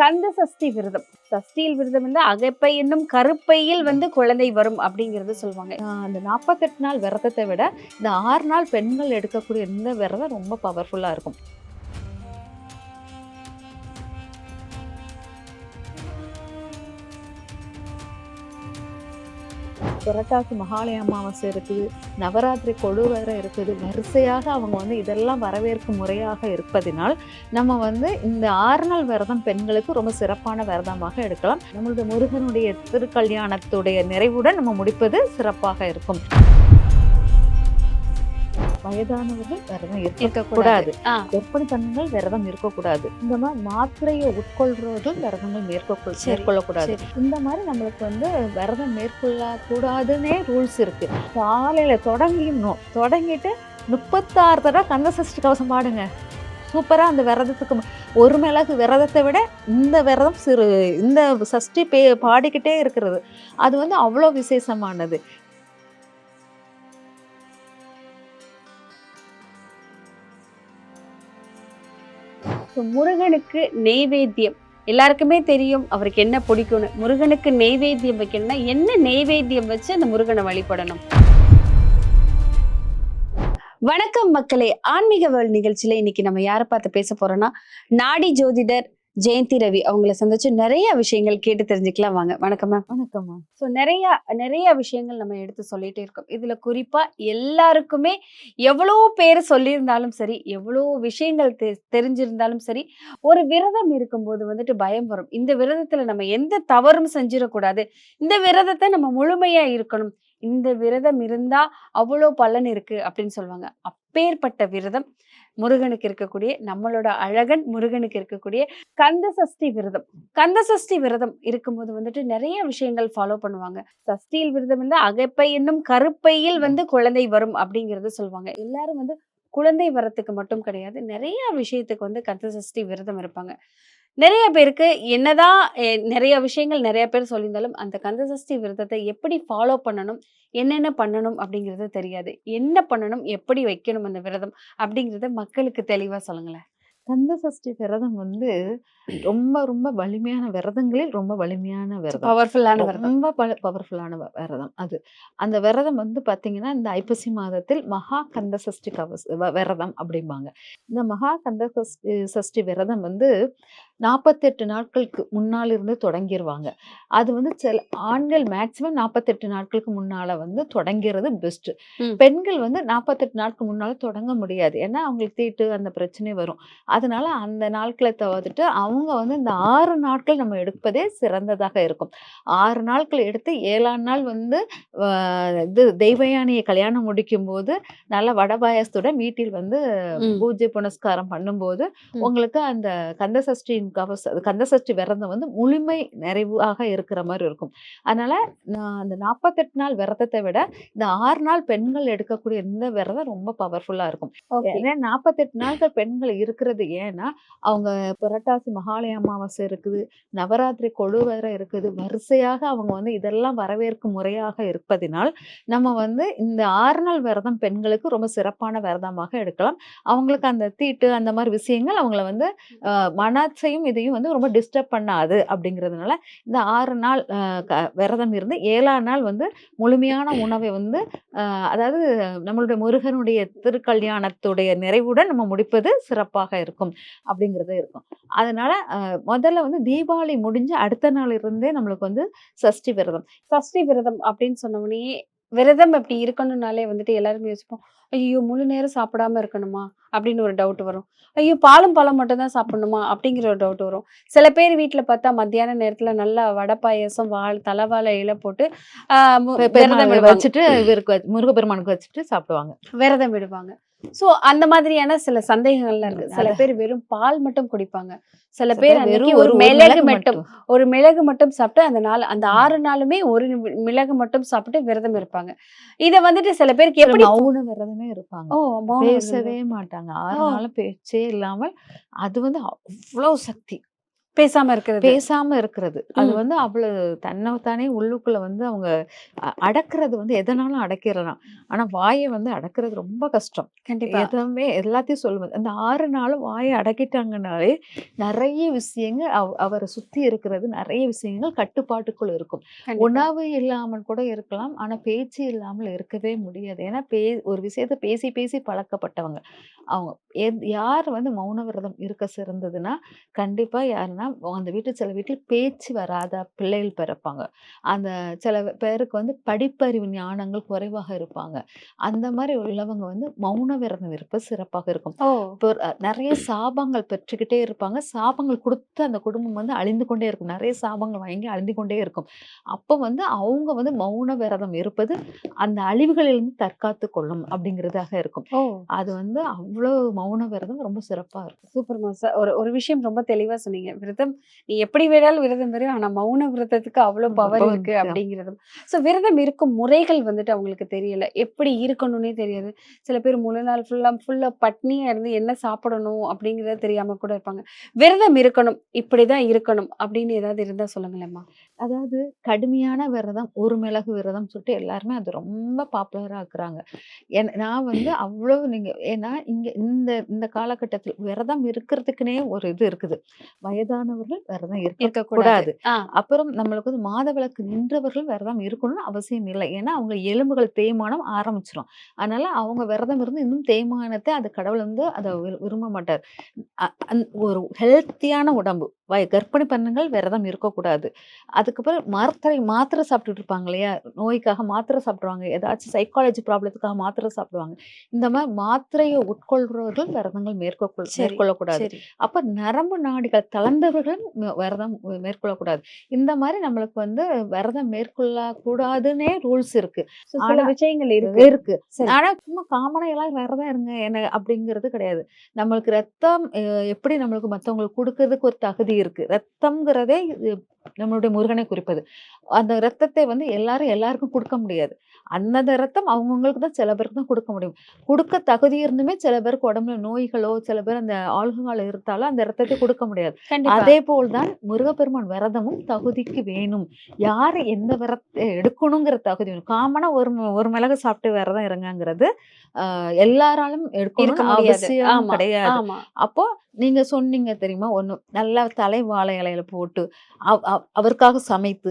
கந்த சஷ்டி விரதம். சஷ்டியில் விரதம் வந்து அகைப்பை என்னும் கருப்பையில் வந்து குழந்தை வரும் அப்படிங்கிறது சொல்லுவாங்க. அந்த நாற்பத்தெட்டு நாள் விரதத்தை விட இந்த ஆறு நாள் பெண்கள் எடுக்கக்கூடிய இந்த விரதம் ரொம்ப பவர்ஃபுல்லாக இருக்கும். புரட்டாசி மகாலய அமாவாசை இருக்குது. நவராத்திரி கொழுவரை இருக்குது. வரிசையாக அவங்க வந்து இதெல்லாம் வரவேற்கும் முறையாக இருப்பதினால் நம்ம வந்து இந்த ஆறு நாள் விரதம் பெண்களுக்கு ரொம்ப சிறப்பான விரதமாக எடுக்கலாம். நம்மளுடைய முருகனுடைய திருக்கல்யாணத்துடைய நிறைவுடன் நம்ம முடிப்பது சிறப்பாக இருக்கும். வயதானவர்கள் விரதம் இருக்கக்கூடாது. கர்ப்பிணி பெண்கள் விரதம் இருக்கக்கூடாது. இந்த மாதிரி மாத்திரையை உட்கொள்றவர்கள் விரதங்கள் மேற்கொள்ள சரி, மேற்கொள்ளக்கூடாது. இந்த மாதிரி நம்மளுக்கு வந்து விரதம் மேற்கொள்ள கூடாதுன்னே ரூல்ஸ் இருக்கு. காலையில தொடங்கிடணும். தொடங்கிட்டு முப்பத்தாறு தடவை கந்த சஷ்டி கவசம் பாடுங்க. சூப்பரா அந்த விரதத்துக்கு ஒரு மிளகு விரதத்தை விட இந்த விரதம் சிறு இந்த சஷ்டி பே பாடிக்கிட்டே இருக்கிறது. அது வந்து அவ்வளோ விசேஷமானது. ஸோ முருகனுக்கு நெய்வேத்தியம். எல்லாருக்குமே தெரியும் அவருக்கு என்ன பிடிக்கும்னு. முருகனுக்கு நெய்வேத்தியம் வைக்கணும்னா என்ன நெய்வேத்தியம் வச்சு அந்த முருகனை வழிபடணும்? வணக்கம் மக்களே. ஆன்மீக வேல் நிகழ்ச்சியில இன்னைக்கு நம்ம யாரை பார்த்து பேச போறோம்னா நாடி ஜோதிடர் ஜெயந்தி ரவி அவங்கள சந்திச்சு நிறைய விஷயங்கள் கேட்டு தெரிஞ்சுக்கலாம் வாங்க. வணக்கம் மேம் வணக்கம்மா ஸோ நிறைய நிறைய விஷயங்கள் நம்ம எடுத்து சொல்லிட்டே இருக்கோம். இதுல குறிப்பா எல்லாருக்குமே எவ்வளோ பேர் சொல்லியிருந்தாலும் சரி எவ்வளோ விஷயங்கள் தெ- தெரிஞ்சிருந்தாலும் சரி ஒரு விரதம் இருக்கும்போது வந்துட்டு பயம் வரும். இந்த விரதத்துல நம்ம எந்த தவறும் செஞ்சிடக்கூடாது. இந்த விரதத்தை நம்ம முழுமையா இருக்கணும். இந்த விரதம் இருந்தா அவ்வளோ பலன் இருக்கு அப்படின்னு சொல்லுவாங்க. அப்பேற்பட்ட விரதம் முருகனுக்கு இருக்கக்கூடிய நம்மளோட அழகன் முருகனுக்கு இருக்கக்கூடிய கந்த சஷ்டி விரதம். கந்த சஷ்டி விரதம் இருக்கும்போது வந்துட்டு நிறைய விஷயங்கள் ஃபாலோ பண்ணுவாங்க. சஷ்டியில் விரதம் வந்து அகைப்பை என்னும் கருப்பையில் வந்து குழந்தை வரும் அப்படிங்கறது சொல்லுவாங்க எல்லாரும் வந்து குழந்தை வரத்துக்கு மட்டும் கிடையாது நிறைய விஷயத்துக்கு வந்து கந்த சஷ்டி விரதம் இருப்பாங்க. நிறைய பேருக்கு என்னதான் நிறைய விஷயங்கள் நிறைய பேர் சொல்லியிருந்தாலும் அந்த கந்த சஷ்டி விரதத்தை எப்படி ஃபாலோ பண்ணணும் என்னென்ன பண்ணணும் அப்படிங்கிறது தெரியாது. என்ன பண்ணணும் எப்படி வைக்கணும் அந்த விரதம் அப்படிங்கறத மக்களுக்கு தெளிவா சொல்லுங்களேன். கந்த சஷ்டி விரதம் வந்து ரொம்ப ரொம்ப வலிமையான விரதங்களில் ரொம்ப வலிமையான விரதம். பவர்ஃபுல்லான விரதம். ரொம்ப பவர்ஃபுல்லான விரதம் அது. அந்த விரதம் வந்து பாத்தீங்கன்னா இந்த ஐப்பசி மாதத்தில் மகா கந்த சஷ்டி கவச விரதம் அப்படிம்பாங்க. இந்த மகா கந்த சஷ்டி சஷ்டி விரதம் வந்து நாற்பத்தெட்டு நாட்களுக்கு முன்னால் இருந்து தொடங்கிடுவாங்க அது வந்து சில ஆண்கள் மேக்சிமம் நாற்பத்தெட்டு நாட்களுக்கு முன்னால வந்து தொடங்கிறது பெஸ்ட் ம். பெண்கள் வந்து நாற்பத்தெட்டு நாட்களுக்கு முன்னால தொடங்க முடியாது ஏன்னா அவங்களுக்கு தீட்டு அந்த பிரச்சனை வரும் அதனால அந்த நாட்களை தவிர்த்துட்டு அவங்க வந்து இந்த ஆறு நாட்கள் நம்ம எடுப்பதே சிறந்ததாக இருக்கும் ஆறு நாட்கள் எடுத்து ஏழாம் நாள் வந்து இது தெய்வயானியை கல்யாணம் முடிக்கும் போது நல்ல வடபாயசத்துடன் வீட்டில் வந்து. பூஜை புனஸ்காரம் பண்ணும்போது. உங்களுக்கு அந்த கந்த சஷ்டியின் கவச கந்த சஷ்டி விரதம் வந்து முழுமை நிறைவாக இருக்கிற மாதிரி இருக்கும். அதனால நான் அந்த நாற்பத்தெட்டு நாள் விரதத்தை விட இந்த ஆறு நாள் பெண்கள் எடுக்கக்கூடிய இந்த விரதம் ரொம்ப பவர்ஃபுல்லா இருக்கும். ஏன்னா நாற்பத்தெட்டு நாட்கள் பெண்கள் இருக்கிறது ஏன்னா அவங்க புரட்டாசி மகாலய அமாவாசை இருக்குது நவராத்திரி கொழுவரை இருக்குது. வரிசையாக அவங்க வந்து இதெல்லாம் வரவேற்கும் முறையாக இருப்பதினால் நம்ம வந்து இந்த ஆறு நாள் விரதம் பெண்களுக்கு ரொம்ப சிறப்பான விரதமாக எடுக்கலாம். அவங்களுக்கு அந்த தீட்டு அந்த மாதிரி விஷயங்கள் அவங்கள வந்து ஆஹ், அதையும் இதையும் வந்து ரொம்ப டிஸ்டர்ப் பண்ணாது அப்படிங்கிறதுனால இந்த ஆறு நாள் க- விரதம் இருந்து ஏழாம் நாள் வந்து முழுமையான உணவை வந்து அதாவது நம்மளுடைய முருகனுடைய திருக்கல்யாணத்துடைய நிறைவுடன் நம்ம முடிப்பது சிறப்பாக இருக்கும் அப்படிங்கிறது இருக்கும். அதனால முதல்ல வந்து தீபாவளி முடிஞ்சு அடுத்த நாள் இருந்தே நம்மளுக்கு வந்து சஷ்டி விரதம். சஷ்டி விரதம் அப்படின்னு சொன்ன விரதம் அப்படி இருக்கணும்னாலே வந்துட்டு எல்லாருமே யோசிப்போம் ஐயோ முழு நேரம் சாப்பிடாம இருக்கணுமா? அப்படின்னு ஒரு டவுட் வரும். ஐயோ பாலும் பழம் மட்டும் தான் சாப்பிடணுமா? அப்படிங்கிற ஒரு டவுட் வரும். சில பேர் வீட்ல பார்த்தா மத்தியான நேரத்துல நல்லா வடை பாயசம் வாழை தலைவாழை இலை போட்டு விரதம். வச்சுட்டு முருகப்பெருமானுக்கு வச்சுட்டு சாப்பிடுவாங்க. விரதம் விடுவாங்க. சோ அந்த மாதிரியான சில சந்தேகங்கள்லாம் இருக்கு. சில. பேர் வெறும் பால் மட்டும் குடிப்பாங்க. சில பேர் அன்னைக்கு ஒரு மிளகு மட்டும் ஒரு மிளகு மட்டும் சாப்பிட்டு அந்த நாள் அந்த ஆறு நாளுமே ஒரு மிளகு மட்டும் சாப்பிட்டு விரதம் இருப்பாங்க. இத வந்துட்டு சில பேருக்கு எப்படி மௌன விரதமே இருப்பாங்க. பேசவே. மாட்டாங்க. ஆறு. நாளும் பேச்சே இல்லாமல் அது வந்து அவ்வளவு சக்தி. பேசாம இருக்கிறது. பேசாம இருக்கிறது. அது. வந்து அவ்வளவு தன்னைத்தானே உள்ளுக்குள்ள வந்து அவங்க அடக்குறது வந்து எதனாலும் அடக்கிடலாம். ஆனா வாயை வந்து அடக்குறது ரொம்ப கஷ்டம். கண்டிப்பா. எதுவுமே எல்லாத்தையும் சொல்லுவது அந்த ஆறு நாளும் வாயை அடக்கிட்டாங்கனாலே நிறைய விஷயங்கள் அவ அவரை சுத்தி இருக்கிறது நிறைய விஷயங்கள் கட்டுப்பாட்டுக்குள் இருக்கும். உணவு இல்லாமல் கூட இருக்கலாம். ஆனா பேச்சு இல்லாமல் இருக்கவே முடியாது. ஏன்னா பே ஒரு விஷயத்த பேசி பேசி பழக்கப்பட்டவங்க. அவங்க யார் வந்து மௌன விரதம் இருக்க சிறந்ததுன்னா கண்டிப்பா யாருன்னா அந்த வீட்டு சில வீட்டில் பேச்சு வராத பிள்ளைகள் பிறப்பாங்க அந்த சில பேருக்கு வந்து படிப்பறிவு ஞானங்கள் குறைவாக இருப்பாங்க. அந்த மாதிரி உள்ளவங்க வந்து மௌன விரதம் இருப்பது சிறப்பாக இருக்கும். நிறைய சாபங்கள் பெற்றுக்கிட்டே இருப்பாங்க. சாபங்கள் கொடுத்து அந்த குடும்பம் வந்து அழிந்து கொண்டே இருக்கும். நிறைய சாபங்கள் வாங்கி அழிந்து கொண்டே இருக்கும். அப்போ வந்து அவங்க வந்து மௌன விரதம் இருப்பது அந்த அழிவுகளிலிருந்து தற்காத்து கொள்ளும் அப்படிங்கிறதாக இருக்கும். அது வந்து அவ்வளோ மௌன விரதம் ரொம்ப சிறப்பா இருக்கும். சூப்பர் மாசா ஒரு ஒரு விஷயம் ரொம்ப தெளிவா சொன்னீங்க. விரதம். நீ எப்படி வேணாலும் விரதம் இரு. ஆனா மௌன விரதத்துக்கு அவ்வளவு பவர் இருக்கு இருக்கு. அப்படிங்கிறது சோ விரதம் இருக்கும் முறைகள் வந்துட்டு அவங்களுக்கு தெரியல. எப்படி இருக்கணும்னே தெரியாது. சில பேர் முழு நாள் ஃபுல்லா ஃபுல்லா பட்னியா இருந்து என்ன சாப்பிடணும் அப்படிங்கறது தெரியாம கூட இருப்பாங்க. விரதம் இருக்கணும் இப்படிதான் இருக்கணும் அப்படின்னு ஏதாவது இருந்தா சொல்லுங்களேம்மா அதாவது கடுமையான விரதம் ஒரு மிளகு விரதம் சொல்லிட்டு எல்லாருமே அது ரொம்ப பாப்புலரா ஆக்குறாங்க நான் வந்து அவ்வளவு நீங்க ஏன்னா இங்க இந்த இந்த காலகட்டத்தில் விரதம் இருக்கிறதுக்குனே ஒரு இது இருக்குது. வயதானவர்கள் விரதம் இருக்க இருக்கக்கூடாது. அப்புறம் நம்மளுக்கு வந்து மாதவிலக்கு நின்றவர்கள் விரதம் இருக்கணும்னு அவசியம் இல்லை. ஏன்னா அவங்க எலும்புகள் தேய்மானம் ஆரம்பிச்சிடும் அதனால அவங்க விரதம் இருந்து இன்னும் தேய்மானத்தை அது கடவுள் வந்து அதை விரு- விரும்ப மாட்டார். ஒரு ஹெல்த்தியான உடம்பு வய கர்ப்பிணி பெண்ணுங்கள் விரதம் இருக்கக்கூடாது. அதுக்கப்புறம் மாத்திரை மாத்திரை சாப்பிட்டுட்டு இருப்பாங்க இல்லையா? நோய்க்காக மாத்திரை சாப்பிடுவாங்க ஏதாச்சும் சைக்காலஜி ப்ராப்ளத்துக்காக மாத்திரை சாப்பிடுவாங்க. இந்த மாதிரி மாத்திரையை உட்கொள்றவர்கள் விரதங்கள் மேற்கொள்ள மேற்கொள்ளக்கூடாது. அப்ப நரம்பு நாடிகள் தளர்ந்தவர்கள் ம- விரதம் மேற்கொள்ளக்கூடாது. இந்த மாதிரி நம்மளுக்கு வந்து விரதம் மேற்கொள்ள கூடாதுன்னே ரூல்ஸ் இருக்கு. சில விஷயங்கள் இருக்கு. இருக்கு. ஆனா சும்மா காமனா எல்லாம் விரதம் இருங்க. என்ன அப்படிங்கிறது கிடையாது. நம்மளுக்கு ரத்தம் எப்படி நம்மளுக்கு மத்தவங்களுக்கு கொடுக்கறதுக்கு ஒரு தகுதி இருக்கு. ரத்தம்ங்கிறதே நம்மளுடைய முருகனை குறிப்பது. அந்த ரத்தத்தை வந்து எல்லாரும் எல்லாருக்கும் கொடுக்க முடியாது. அந்தந்த ரத்தம் அவங்கவுங்களுக்கு தான் சில பேருக்கு தான் கொடுக்க முடியும். கொடுக்க தகுதி இருந்துமே சில பேருக்கு உடம்புல நோய்களோ சில பேர் அந்த ஆல்கஹால் இருந்தாலும் அந்த ரத்தத்தை கொடுக்க முடியாது. அதே போல்தான் முருகப்பெருமான் விரதமும் தகுதிக்கு வேணும். யார் எந்த விரத்தை எடுக்கணுங்கிற தகுதி வேணும். காமனா ஒரு ஒரு மிளகு சாப்பிட்டு விரதம் இருங்கங்கிறது ஆஹ் எல்லாராலும் எடுக்கணும் அவசியம் கிடையாது. அப்போ நீங்க சொன்னீங்க தெரியுமா? ஒன்று நல்லா தலை வாழை இலையில போட்டு அவ் அவருக்காக சமைத்து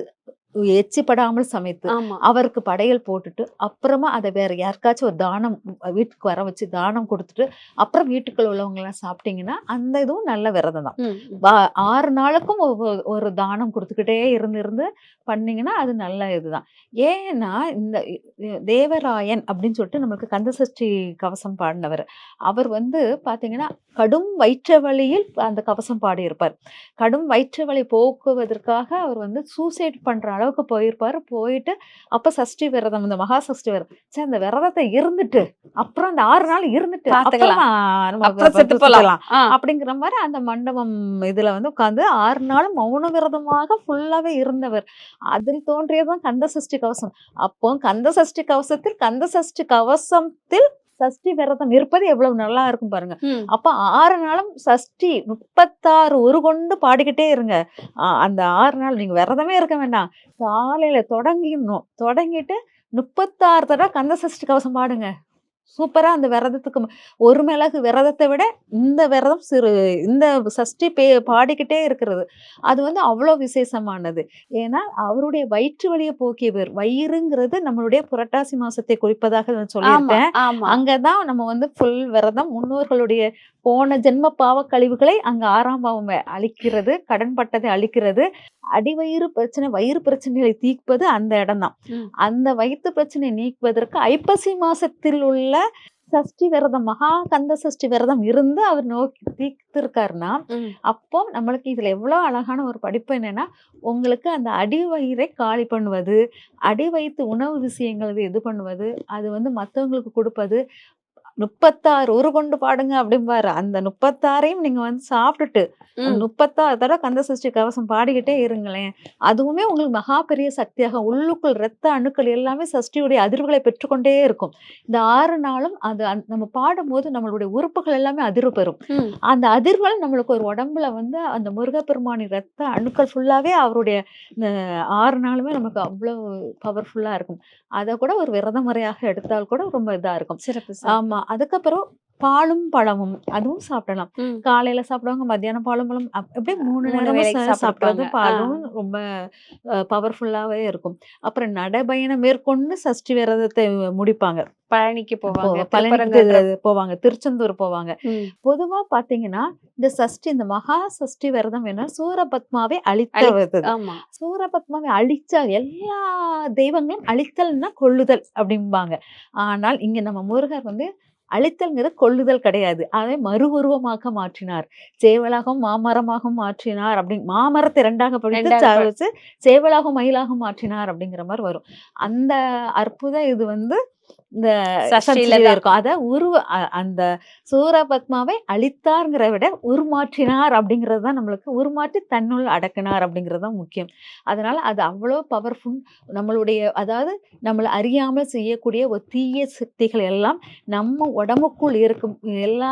எச்சிப்படாமல் சமைத்து அவருக்கு படையல் போட்டுட்டு அப்புறமா அதை வேற யாருக்காச்சும் ஒரு தானம் வீட்டுக்கு வர வச்சு தானம் கொடுத்துட்டு அப்புறம் வீட்டுக்குள்ள உள்ளவங்க எல்லாம் சாப்பிட்டீங்கன்னா அந்த இதுவும் நல்ல விரதம் தான் ஆறு நாளுக்கும் ஒரு தானம் கொடுத்துக்கிட்டே இருந்து இருந்து பண்ணீங்கன்னா அது நல்ல இதுதான். ஏன்னா இந்த தேவராயன் அப்படின்னு சொல்லிட்டு நம்மளுக்கு கந்தசஷ்டி கவசம் பாடினவர். அவர் வந்து பாத்தீங்கன்னா கடும் வயிற்று வலியில் அந்த கவசம் பாடியிருப்பார். கடும் வயிற்று வலி போக்குவதற்காக அவர் வந்து சூசைட் பண்ற அளவுக்கு போயிருப்பாரு. போயிட்டு அப்ப சஷ்டி விரதம் இந்த மகா சஷ்டி விரதம். சரி அந்த விரதத்தை இருந்துட்டு அப்புறம் அந்த ஆறு நாள் இருந்துட்டு அப்படிங்கிற மாதிரி அந்த மண்டபம் இதுல வந்து உட்கார்ந்து ஆறு நாளும் மௌன விரதமாக ஃபுல்லாவே இருந்தவர். அதில் தோன்றியதுதான் கந்த சஷ்டி கவசம். அப்போ கந்த சஷ்டி கவசத்தில் கந்த சஷ்டி கவசத்தில் சஷ்டி விரதம் இருப்பது எவ்வளவு நல்லா இருக்கும் பாருங்க. அப்ப ஆறு நாளும் சஷ்டி முப்பத்தாறு ஒரு கொண்டு பாடிக்கிட்டே இருங்க. அந்த ஆறு நாள் நீங்க விரதமே இருக்க வேண்டாம். காலையில தொடங்கிடணும். தொடங்கிட்டு முப்பத்தாறு தடவை கந்த சஷ்டி கவசம் பாடுங்க. சூப்பரா அந்த விரதத்துக்கு ஒரு மிளகு விரதத்தை விட இந்த விரதம் சிறு இந்த சஷ்டி பே பாடிக்கிட்டே இருக்கிறது. அது வந்து அவ்வளோ விசேஷமானது. ஏன்னா அவருடைய வயிற்று வலியை போக்கியவர். வயிறுங்கிறது நம்மளுடைய புரட்டாசி மாசத்தை குறிப்பதாக நான் சொல்லியிருக்கேன் ஆமா. அங்கதான் நம்ம வந்து ஃபுல் விரதம். முன்னோர்களுடைய போன ஜென்ம பாவ கழிவுகளை அங்க ஆறாம் பாவம் அழிக்கிறது கடன்பட்டதை அழிக்கிறது அடிவயிறு பிரச்சனை வயிறு பிரச்சனைகளை தீர்ப்பது அந்த இடம்தான். அந்த வயிற்று பிரச்சனையை நீக்குவதற்கு ஐப்பசி மாசத்தில் உள்ள சஷ்டி விரதம் மகா கந்த சஷ்டி விரதம் இருந்து அவர் நோக்கி தீர்த்திருக்காருன்னா. அப்போ நம்மளுக்கு இதுல எவ்வளவு அழகான ஒரு படிப்பு என்னன்னா உங்களுக்கு அந்த அடிவயிறை காலி பண்ணுவது அடி வயிற்று உணவு விஷயங்கள் இது பண்ணுவது அது வந்து மற்றவங்களுக்கு கொடுப்பது முப்பத்தாறு உரு கொண்டு பாடுங்க அப்படிம்பாரு அந்த முப்பத்தாறையும் நீங்க வந்து சாப்பிட்டுட்டு. முப்பத்தாறு தடவை கந்த சஷ்டி கவசம் பாடிக்கிட்டே இருங்களேன் அதுவுமே உங்களுக்கு மகா பெரிய சக்தியாக உள்ளுக்குள் ரத்த அணுக்கள் எல்லாமே சஷ்டியுடைய அதிர்வுகளை பெற்றுக்கொண்டே இருக்கும் இந்த ஆறு நாளும் அது நம்ம பாடும்போது நம்மளுடைய உறுப்புகள் எல்லாமே அதிர்வு பெறும். அந்த அதிர்வுகள் நம்மளுக்கு ஒரு உடம்புல வந்து அந்த முருகப்பெருமானின் ரத்த அணுக்கள் ஃபுல்லாவே அவருடைய இந்த ஆறு நாளுமே நமக்கு அவ்வளோ பவர்ஃபுல்லா இருக்கும் அதை கூட ஒரு விரத முறையாக எடுத்தால் கூட ரொம்ப இதா இருக்கும் சிறப்பு. ஆமா அதுக்கப்புறம் பாலும் பழமும் அதுவும் சாப்பிடலாம். காலையில சாப்பிடுவாங்க மத்தியானம் பாலும் பழம். அப்~ அப்படியே மூணு சா- சாப்பிடுறது. பாலும் ரொம்ப பவர்ஃபுல்லாவே இருக்கும். அப்புறம் நடைபயணம் மேற்கொண்டு சஷ்டி விரதத்தை முடிப்பாங்க. பழனிக்கு போவாங்க பழனிக்கு. போவாங்க திருச்செந்தூர் போவாங்க. பொதுவா பாத்தீங்கன்னா இந்த சஷ்டி இந்த மகா சஷ்டி விரதம் என்ன சூரபத்மாவை அழித்த அழி- விரதம். ஆமா. சூரபத்மாவை அழிச்ச எல்லா தெய்வங்களும் அழித்தல்னா கொள்ளுதல் அப்படிம்பாங்க. ஆனால் இங்க நம்ம முருகர் வந்து அழித்தல்ங்கிறது கொள்ளுதல் கிடையாது. அதை மறு உருவமாக மாற்றினார். சேவலாகவும் மாமரமாகவும் மாற்றினார் அப்படி மாமரத்தை இரண்டாக படித்து ரெண்டாக ப- வச்சு சேவலாகவும் மயிலாகவும் மாற்றினார் அப்படிங்கிற மாதிரி வரும். அந்த அற்புத இது வந்து இந்த. இருக்கும். அத உருவ அந்த சூரபத்மாவை அழித்தார்ங்கிற விட உருமாற்றினார் அப்படிங்கிறது தான் நம்மளுக்கு உருமாற்றி தன்னுள் அடக்கினார் அப்படிங்கிறது தான் முக்கியம். அதனால அது அவ்வளோ பவர்ஃபுல் நம்மளுடைய அதாவது நம்மளை அறியாமல் செய்யக்கூடிய ஒரு தீய சக்திகள் எல்லாம் நம்ம உடம்புக்குள் இருக்கும் எல்லா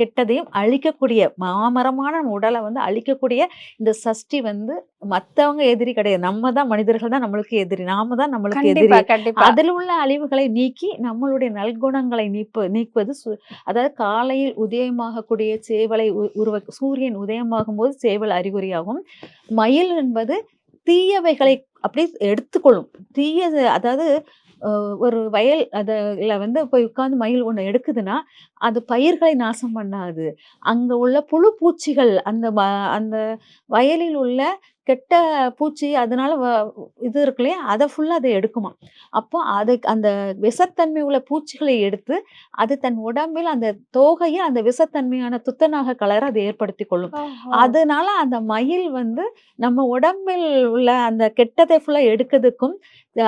கெட்டதையும் அழிக்கக்கூடிய மாமரமான நம்ம உடலை வந்து அழிக்கக்கூடிய இந்த சஷ்டி வந்து மத்தவங்க எதிரி கிடையாது. நம்ம தான் மனிதர்கள் தான் நம்மளுக்கு எதிரி. நாம தான் நம்மளுக்கு எதிரி. அதில் உள்ள அழிவுகளை நீக்கி நம்மளுடைய நல்குணங்களை நீப்ப நீக்குவது சு- அதாவது காலையில் உதயமாகக்கூடிய சேவலை உ- உருவ சூரியன் உதயமாகும் போது சேவல் அறிகுறியாகும். மயில் என்பது தீயவைகளை அப்படியே எடுத்துக்கொள்ளும். தீய அதாவது ஒரு வயல் அதில் வந்து போய் உட்காந்து மயில் ஒன்று எடுக்குதுன்னா அது பயிர்களை நாசம் பண்ணாது. அங்கே உள்ள புழு பூச்சிகள் அந்த அந்த வயலில் உள்ள கெட்ட பூச்சி அதனால இது இருக்கு இல்லையா? அதை ஃபுல்லாக அதை எடுக்குமா? அப்போ அதை அந்த விஷத்தன்மை உள்ள பூச்சிகளை எடுத்து அது தன் உடம்பில் அந்த தோகையில் அந்த விஷத்தன்மையான துத்தநாக கலரை அதை ஏற்படுத்தி கொள்ளும். அதனால அந்த மயில் வந்து நம்ம உடம்பில் உள்ள அந்த கெட்டதை ஃபுல்லாக எடுக்கிறதுக்கும்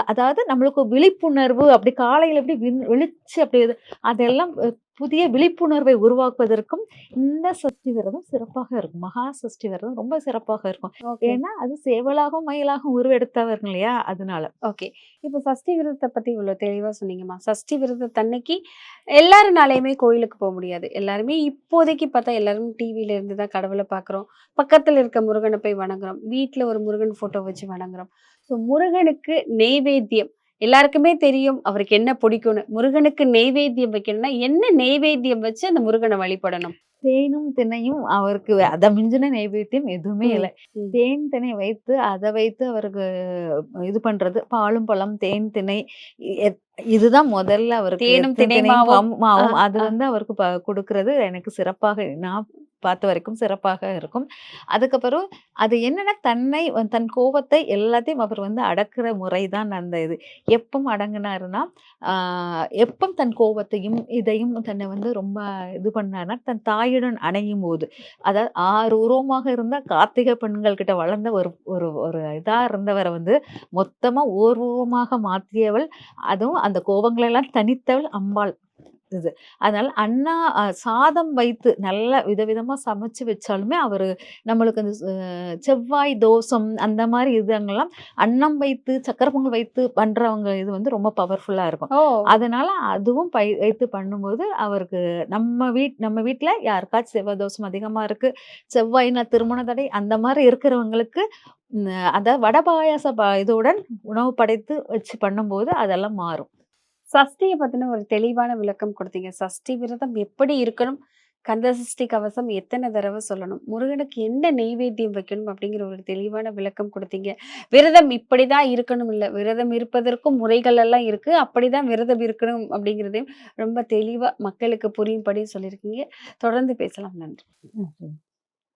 அதாவது நம்மளுக்கு விழிப்புணர்வு அப்படி காலையில் எப்படி விண்- விழிச்சு அப்படி அதெல்லாம் புதிய விழிப்புணர்வை உருவாக்குவதற்கும் இந்த சஷ்டி விரதம் சிறப்பாக இருக்கும். மகா சஷ்டி விரதம் ரொம்ப சிறப்பாக இருக்கும். ஏன்னா அது சேவலாகவும் மயிலாகவும் உருவெடுத்தவர்கள் இல்லையா? அதனால. ஓகே. இப்போ சஷ்டி விரதத்தை பத்தி இவ்வளவு தெளிவா சொன்னீங்கம்மா. சஷ்டி விரதத்தன்னைக்கு எல்லாருனாலையுமே கோயிலுக்கு போக முடியாது. எல்லாருமே இப்போதைக்கு பார்த்தா எல்லாரும் டிவியில இருந்து தான் கடவுளை பார்க்குறோம். பக்கத்துல இருக்க முருகனை போய் வணங்குறோம். வீட்ல ஒரு முருகன் போட்டோ வச்சு வணங்குறோம். ஸோ முருகனுக்கு நெய்வேத்தியம். எல்லாருக்குமே தெரியும் அவருக்கு என்ன பிடிக்கும்னு. முருகனுக்கு நெய்வேத்தியம் வைக்கணும்னா என்ன நெய்வேத்தியம் வச்சு அந்த முருகனை வழிபடணும்? தேனும் தினையும் அவருக்கு அதை மிஞ்சின நைவேத்தியம் எதுவுமே இல்லை. தேன் திணை வைத்து அதை வைத்து அவருக்கு இது பண்றது. பாலும் பழம் தேன் திணை இதுதான் முதல்ல அவருக்கு தேனும் தினை ஆ, அது. வந்து அவருக்கு கொடுக்கறது எனக்கு சிறப்பாக நான் பார்த்த வரைக்கும் சிறப்பாக இருக்கும். அதுக்கப்புறம் அது என்னென்னா தன்னை தன் கோபத்தை எல்லாத்தையும் அவர் வந்து அடக்கிற முறை தான் அந்த இது. எப்பம் அடங்கினாருன்னா ஆஹ் எப்பம் தன் கோபத்தையும் இதையும் தன்னை வந்து ரொம்ப இது பண்ணாருன்னா தன் தாயுடன் அணையும் போது. அதாவது ஆறு உருவமாக இருந்தால் கார்த்திகை பெண்கள் கிட்ட வளர்ந்த ஒரு ஒரு ஒரு இதாக இருந்தவரை வந்து மொத்தமாக ஓர் உருவமாக மாற்றியவள். அதுவும் அந்த கோபங்களெல்லாம் தனித்தவள் அம்பாள். இது. அதனால அண்ணா சாதம் வைத்து நல்ல விதவிதமா சமைச்சு வச்சாலுமே அவரு நம்மளுக்கு அந்த செவ்வாய் தோசம் அந்த மாதிரி இதுங்கெல்லாம் அன்னம் வைத்து சக்கரை பொங்கல் வைத்து பண்றவங்க இது வந்து ரொம்ப பவர்ஃபுல்லா இருக்கும். அதனால அதுவும் பை வைத்து பண்ணும்போது அவருக்கு நம்ம வீட் நம்ம வீட்ல யாருக்காச்சும் செவ்வாய் தோஷம் அதிகமா இருக்கு செவ்வாய்னா திருமண தடை அந்த மாதிரி இருக்கிறவங்களுக்கு ம், அத வட பாயாச ப- இதுடன் உணவு படைத்து வச்சு பண்ணும்போது அதெல்லாம் மாறும். சஷ்டியை பற்றின ஒரு தெளிவான விளக்கம் கொடுத்தீங்க. சஷ்டி விரதம் எப்படி இருக்கணும்? கந்த சஷ்டி கவசம் எத்தனை தடவை சொல்லணும்? முருகனுக்கு என்ன நெய்வேத்தியம் வைக்கணும்? அப்படிங்கிற ஒரு தெளிவான விளக்கம் கொடுத்தீங்க. விரதம் இப்படிதான் இருக்கணும் இல்லை. விரதம் இருப்பதற்கும் முறைகள் எல்லாம் இருக்கு. அப்படிதான் விரதம் இருக்கணும் அப்படிங்கிறதையும் ரொம்ப தெளிவா மக்களுக்கு புரியும்படி சொல்லியிருக்கீங்க. தொடர்ந்து பேசலாம். நன்றி.